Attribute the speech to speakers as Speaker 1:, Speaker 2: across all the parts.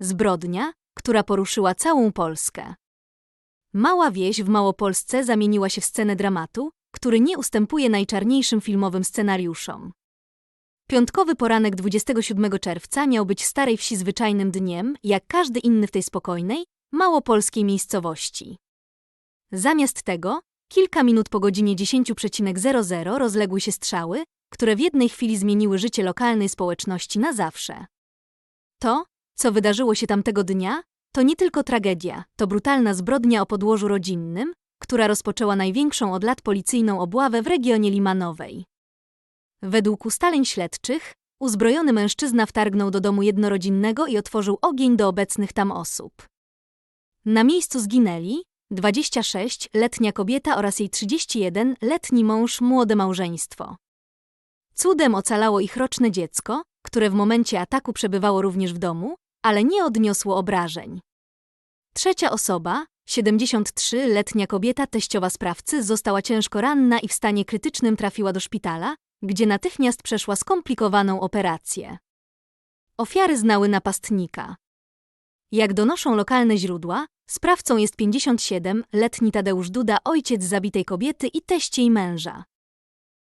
Speaker 1: Zbrodnia, która poruszyła całą Polskę. Mała wieś w Małopolsce zamieniła się w scenę dramatu, który nie ustępuje najczarniejszym filmowym scenariuszom. Piątkowy poranek 27 czerwca miał być Starej Wsi zwyczajnym dniem, jak każdy inny w tej spokojnej, małopolskiej miejscowości. Zamiast tego, kilka minut po godzinie 10.00 rozległy się strzały, które w jednej chwili zmieniły życie lokalnej społeczności na zawsze. To, co wydarzyło się tamtego dnia, to nie tylko tragedia, to brutalna zbrodnia o podłożu rodzinnym, która rozpoczęła największą od lat policyjną obławę w regionie Limanowej. Według ustaleń śledczych, uzbrojony mężczyzna wtargnął do domu jednorodzinnego i otworzył ogień do obecnych tam osób. Na miejscu zginęli 26-letnia kobieta oraz jej 31-letni mąż, młode małżeństwo. Cudem ocalało ich roczne dziecko, które w momencie ataku przebywało również w domu, ale nie odniosło obrażeń. Trzecia osoba, 73-letnia kobieta teściowa sprawcy, została ciężko ranna i w stanie krytycznym trafiła do szpitala, gdzie natychmiast przeszła skomplikowaną operację. Ofiary znały napastnika. Jak donoszą lokalne źródła, sprawcą jest 57-letni Tadeusz Duda, ojciec zabitej kobiety i teść jej męża.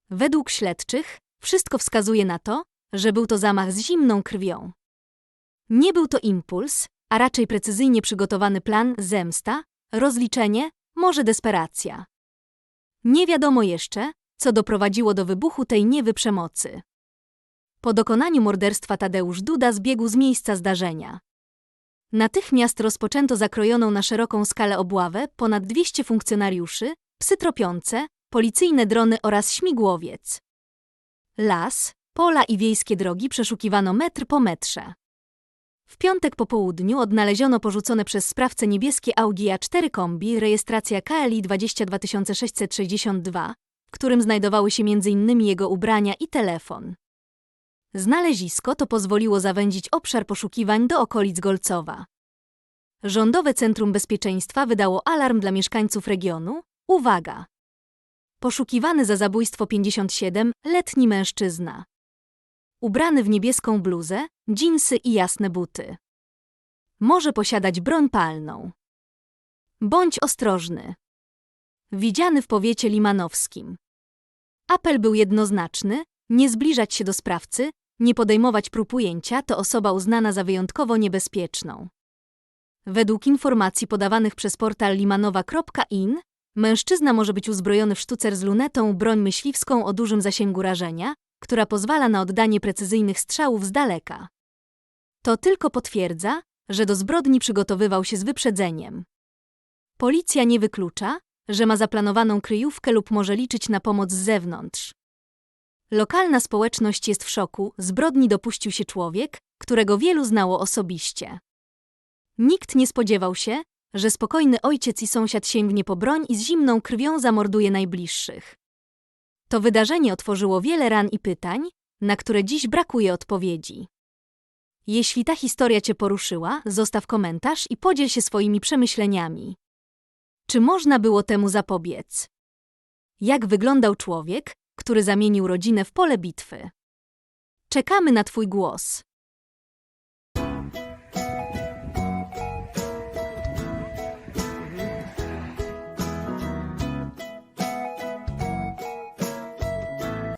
Speaker 1: Według śledczych, wszystko wskazuje na to, że był to zamach z zimną krwią. Nie był to impuls, a raczej precyzyjnie przygotowany plan zemsta, rozliczenie, może desperacja. Nie wiadomo jeszcze, co doprowadziło do wybuchu tej niewy przemocy. Po dokonaniu morderstwa Tadeusz Duda zbiegł z miejsca zdarzenia. Natychmiast rozpoczęto zakrojoną na szeroką skalę obławę ponad 200 funkcjonariuszy, psy tropiące, policyjne drony oraz śmigłowiec. Las, pola i wiejskie drogi przeszukiwano metr po metrze. W piątek po południu odnaleziono porzucone przez sprawcę niebieskie Audi A4 kombi, rejestracja KLI 22662, w którym znajdowały się m.in. jego ubrania i telefon. Znalezisko to pozwoliło zawęzić obszar poszukiwań do okolic Golcowa. Rządowe Centrum Bezpieczeństwa wydało alarm dla mieszkańców regionu. Uwaga! Poszukiwany za zabójstwo 57-letni mężczyzna. Ubrany w niebieską bluzę, dżinsy i jasne buty. Może posiadać broń palną. Bądź ostrożny. Widziany w powiecie limanowskim. Apel był jednoznaczny, nie zbliżać się do sprawcy, nie podejmować prób ujęcia, to osoba uznana za wyjątkowo niebezpieczną. Według informacji podawanych przez portal limanowa.in, mężczyzna może być uzbrojony w sztucer z lunetą, broń myśliwską o dużym zasięgu rażenia, która pozwala na oddanie precyzyjnych strzałów z daleka. To tylko potwierdza, że do zbrodni przygotowywał się z wyprzedzeniem. Policja nie wyklucza, że ma zaplanowaną kryjówkę lub może liczyć na pomoc z zewnątrz. Lokalna społeczność jest w szoku, zbrodni dopuścił się człowiek, którego wielu znało osobiście. Nikt nie spodziewał się, że spokojny ojciec i sąsiad sięgnie po broń i z zimną krwią zamorduje najbliższych. To wydarzenie otworzyło wiele ran i pytań, na które dziś brakuje odpowiedzi. Jeśli ta historia Cię poruszyła, zostaw komentarz i podziel się swoimi przemyśleniami. Czy można było temu zapobiec? Jak wyglądał człowiek, który zamienił rodzinę w pole bitwy? Czekamy na Twój głos.